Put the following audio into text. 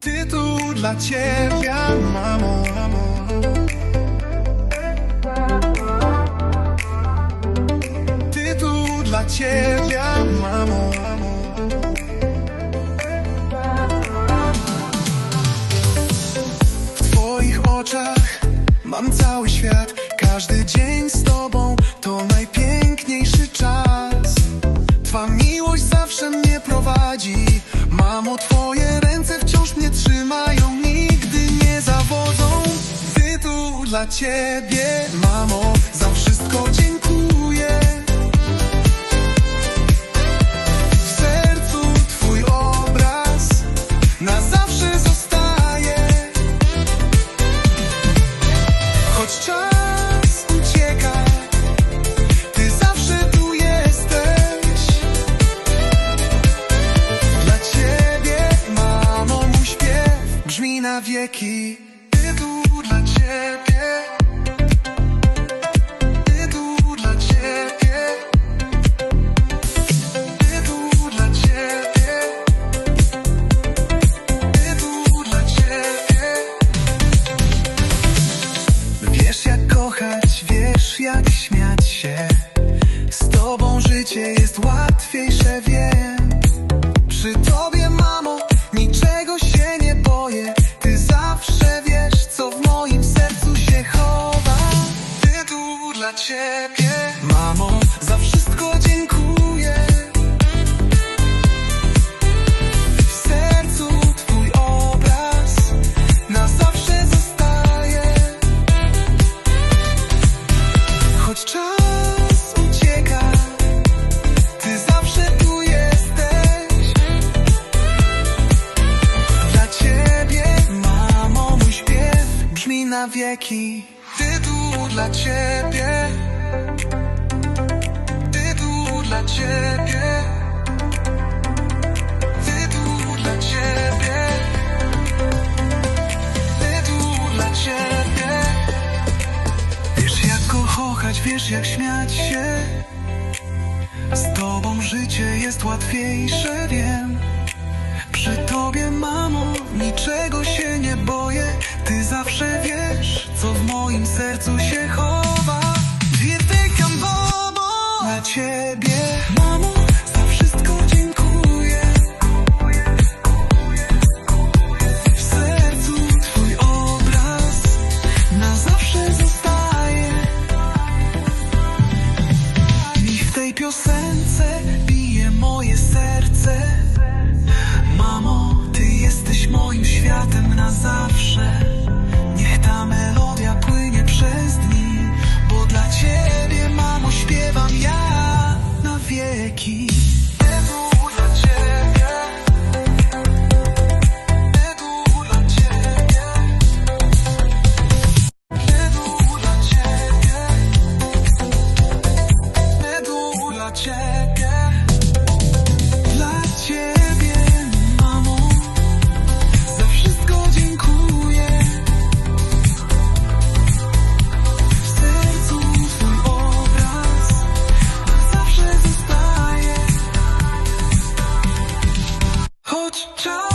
Ty tu dla ciebie, mamo, mamo. Ty tu dla ciebie, mamo. W twoich oczach mam cały świat. Każdy dzień z tobą to najpiękniejszy czas. Twa miłość zawsze mnie prowadzi. Mamo, twoje ręce wciąż mnie trzymają, nigdy nie zawodzą. Ty tu dla ciebie, mamo, za wszystko dziękuję. Na wieki. Dla ciebie. Ty tu dla ciebie. Ty tu dla ciebie. Ty tu dla ciebie. Wiesz jak kochać, wiesz jak śmiać się Z tobą życie jest łatwiejsze, ciebie, mamo, za wszystko dziękuję W sercu twój obraz na zawsze zostaje Choć czas ucieka, ty zawsze tu jesteś. Dla ciebie, mamo, mój śpiew brzmi na wieki. Ty tu dla ciebie. Wiesz jak śmiać się. Z tobą życie jest łatwiejsze, wiem. Przy tobie, mamo, niczego się nie boję. Ty zawsze wiesz, co w moim sercu się chowa. Wielkam bobo na ciebie, much